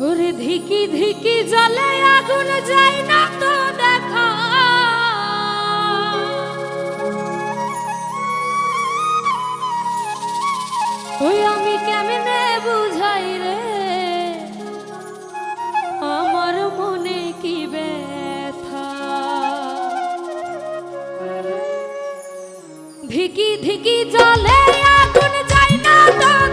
ওরে ধিকি ধিকি জলে আগুন যায় না তো দেখা। ওই আমি কেমনে বুঝাই রে? আমার মনে কি ব্যথা? ধিকি ধিকি জলে আগুন যায় না তো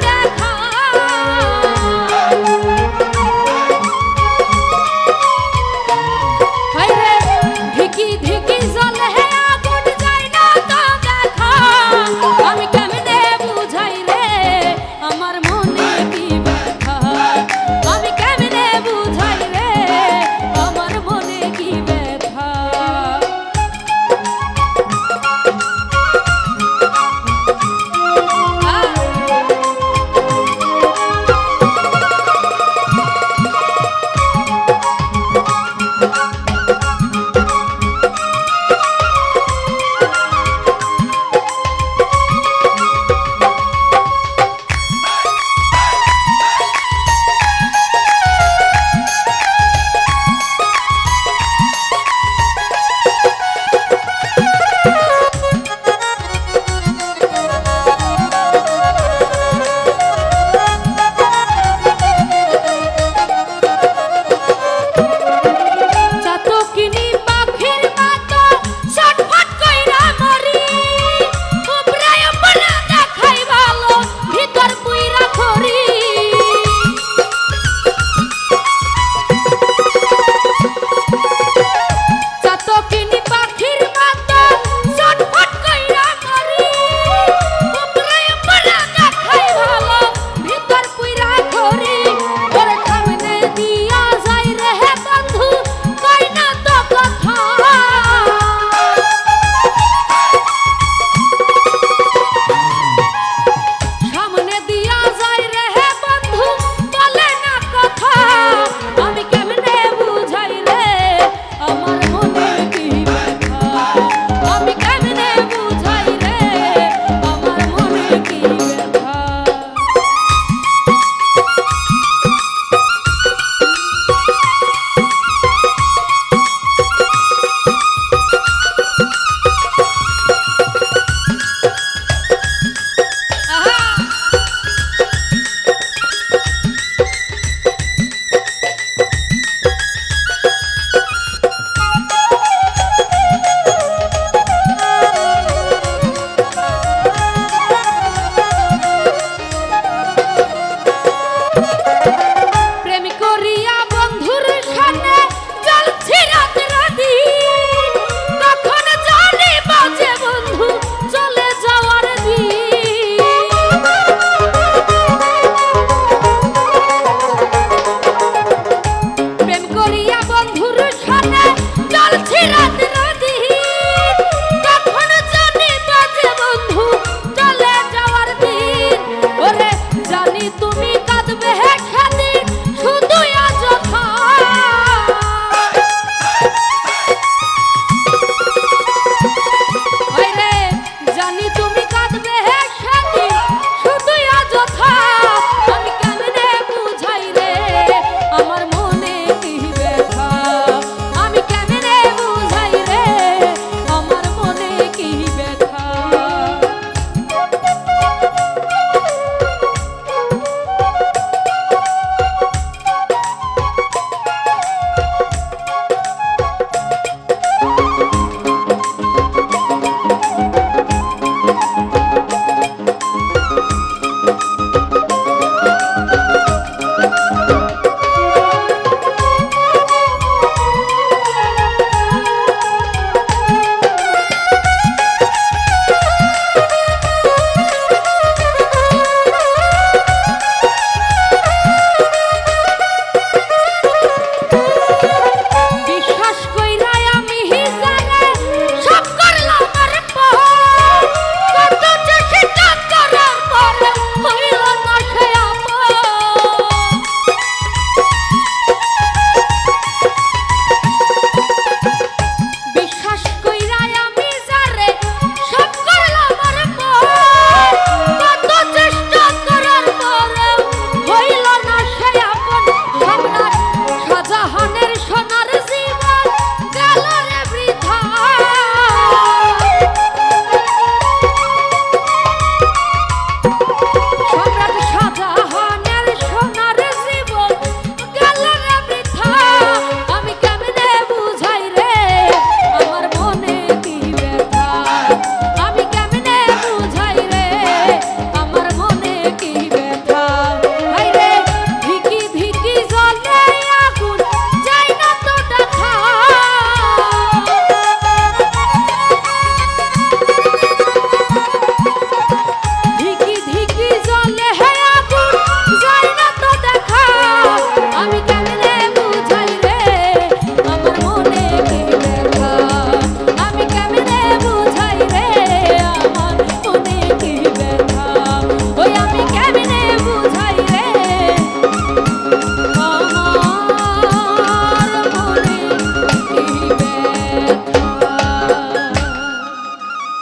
I need Janito.